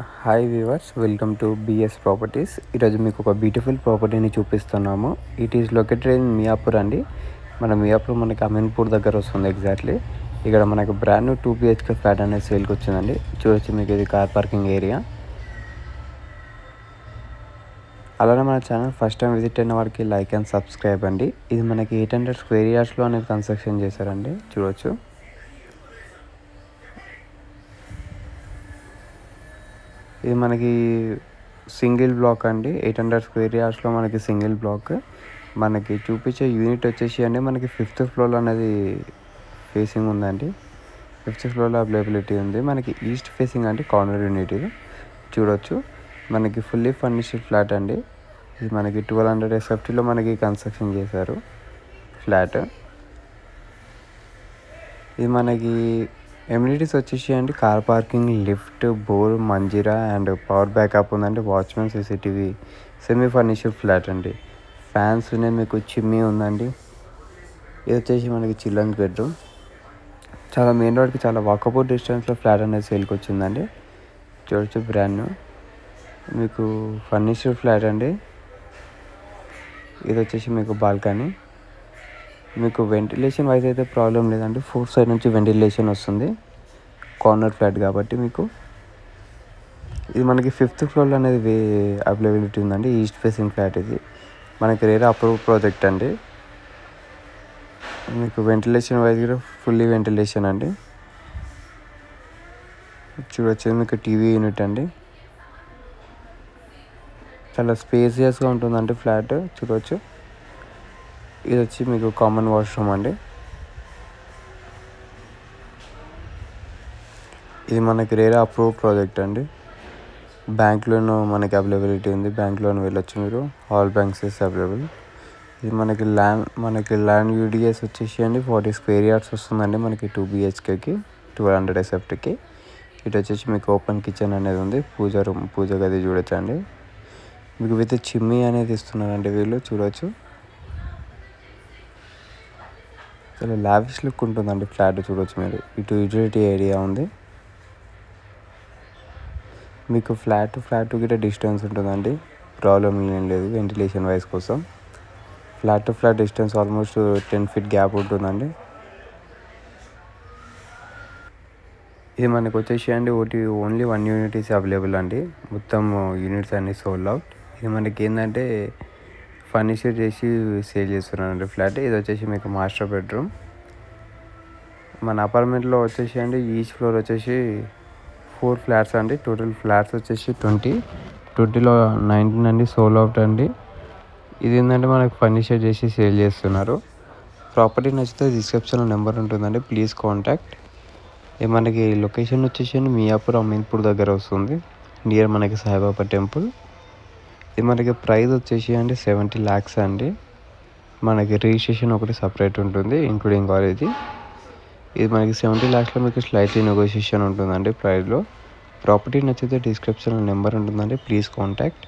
Hi viewers welcome to BS properties ఈరోజు మీకు ఒక బ్యూటిఫుల్ ప్రాపర్టీని చూపిస్తున్నాము. It is located in Miyapur అండి. మన మియాపూర్ మనకి అమీన్పూర్ దగ్గర వస్తుంది ఎగ్జాక్ట్లీ ఇక్కడ మనకు brand new two BHK flat అనేది సేల్కి వచ్చిందండి. చూడొచ్చు మీకు ఇది కార్ పార్కింగ్ ఏరియా అలానే మన ఛానల్ ఫస్ట్ టైం విజిట్ అయిన వారికి లైక్ అండ్ సబ్స్క్రైబ్ అండి. ఇది మనకి ఎయిట్ హండ్రెడ్ స్క్వేర్ ఇయర్స్లో అనేది కన్స్ట్రక్షన్ చేశారండి. చూడొచ్చు. ఇది మనకి సింగిల్ బ్లాక్ అండి. ఎయిట్ హండ్రెడ్ స్క్వేర్ యార్డ్స్లో మనకి సింగిల్ బ్లాక్. మనకి చూపించే యూనిట్ వచ్చేసి అండి మనకి ఫిఫ్త్ ఫ్లోర్ అనేది ఫేసింగ్ ఉందండి. ఫిఫ్త్ ఫ్లోర్లో అవైలబిలిటీ ఉంది. మనకి ఈస్ట్ ఫేసింగ్ అంటే కార్నర్ యూనిట్ ఇది. చూడొచ్చు. మనకి ఫుల్లీ ఫర్నిష్డ్ ఫ్లాట్ అండి. ఇది మనకి ట్వెల్వ్ హండ్రెడ్ ఎస్ఎఫ్టీలో మనకి కన్స్ట్రక్షన్ చేశారు ఫ్లాట్. ఇది మనకి ఎమ్యూనిటీస్ వచ్చేసి అండి car parking lift bore Manjira and power backup ఉందండి. Watchman CCTV semi furniture flat అండి. ఫ్యాన్స్ ఉన్నాయి మీకు చిమ్మి ఉందండి. ఇది వచ్చేసి మనకి చిల్డ్రన్స్ బెడ్రూమ్. చాలా మెయిన్ రోడ్కి చాలా వాకబుల్ డిస్టెన్స్లో ఫ్లాట్ అనేది సేల్కి వచ్చిందండి. చూడొచ్చు బ్రాండ్ మీకు ఫర్నిచర్ ఫ్లాట్ అండి. ఇది వచ్చేసి మీకు బాల్కనీ. మీకు వెంటిలేషన్ వైజ్ అయితే ప్రాబ్లం లేదండి. ఫోర్ సైడ్ నుంచి వెంటిలేషన్ వస్తుంది. కార్నర్ ఫ్లాట్ కాబట్టి మీకు ఇది మనకి ఫిఫ్త్ ఫ్లోర్లో అనేది వే అవైలబిలిటీ ఉందండి. ఈస్ట్ ఫేసింగ్ ఫ్లాట్ ఇది. మనకి రేర్ అప్రూవ్ ప్రాజెక్ట్ అండి. మీకు వెంటిలేషన్ వైజ్ కూడా ఫుల్లీ వెంటిలేషన్ అండి. చూడొచ్చు మీకు టీవీ యూనిట్ అండి. చాలా స్పేసియస్గా ఉంటుందండి ఫ్లాట్ చూడవచ్చు ఇది వచ్చి మీకు కామన్ వాష్రూమ్ అండి. ఇది మనకి రేరా అప్రూవ్ ప్రాజెక్ట్ అండి. బ్యాంక్ లోన్ మనకి అవైలబిలిటీ ఉంది. బ్యాంక్ లోన్ వెళ్ళొచ్చు మీరు. ఆల్ బ్యాంక్స్ ఇస్ అవైలబుల్ ఇది మనకి ల్యాండ్ మనకి ల్యాండ్ యూడిఎస్ వచ్చేసి అండి ఫార్టీ స్క్వేర్ యార్డ్స్ వస్తుందండి మనకి టూ బిహెచ్కేకి ట్వెల్వ్ హండ్రెడ్ ఎస్ఎఫ్టీకి ఇటు వచ్చేసి మీకు ఓపెన్ కిచెన్ అనేది ఉంది. పూజ రూమ్ పూజ గది చూడొచ్చండి. మీకు విత్ చిమ్మి అనేది ఇస్తున్నారండి వీళ్ళు చూడవచ్చు చాలా లావిష్ లుక్ ఉంటుందండి ఫ్లాట్ చూడవచ్చు మీరు. ఇటు యూటిలిటీ ఏరియా ఉంది. మీకు ఫ్లాట్ ఫ్లాట్ గిట్ట డిస్టెన్స్ ఉంటుందండి. ప్రాబ్లం ఏం లేదు వెంటిలేషన్ వైస్ కోసం. Flat to flat distance almost ten feet gap ఉంటుందండి. ఇది మనకు వచ్చేసి అండి ఒకటి only one unit is available అండి. మొత్తం యూనిట్స్ అన్ని సోల్డ్ అవుట్ ఇది మనకి ఏంటంటే ఫర్నిచర్ చేసి సేల్ చేస్తున్నానండి ఫ్లాట్. ఇది వచ్చేసి మీకు మాస్టర్ బెడ్రూమ్. మన అపార్ట్మెంట్లో వచ్చేసి అండి ఈచ్ ఫ్లోర్ వచ్చేసి ఫోర్ ఫ్లాట్స్ అండి. టోటల్ ఫ్లాట్స్ వచ్చేసి ట్వంటీ. ట్వంటీలో నైన్టీన్ అండి సోల్ అవుట్ అండి. ఇది ఏంటంటే మనకు ఫర్నిచర్ చేసి సేల్ చేస్తున్నారు. ప్రాపర్టీ నచ్చితే డిస్క్రిప్షన్లో నెంబర్ ఉంటుందండి. Please contact. మనకి లొకేషన్ వచ్చేసి మియాపూర్ అమీన్పూర్ దగ్గర వస్తుంది. నియర్ మనకి సాయిబాబా టెంపుల్. ఇది మనకి ప్రైస్ వచ్చేసి అండి సెవెంటీ ల్యాక్స్ అండి. మనకి రిజిస్ట్రేషన్ ఒకటి సపరేట్ ఉంటుంది ఇంక్లూడింగ్ కాలేజీ ఇది మనకి సెవెంటీ ల్యాక్స్లో మీకు స్లైట్లీ నెగోషియేషన్ ఉంటుందండి ప్రైస్లో ప్రాపర్టీ నచ్చితే డిస్క్రిప్షన్లో నెంబర్ ఉంటుందండి ప్లీజ్ కాంటాక్ట్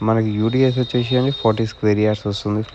మనకి యూడిఎస్ వచ్చేసి అండి ఫార్టీ స్క్వేర్ ఇయర్స్ వస్తుంది ఫ్లాట్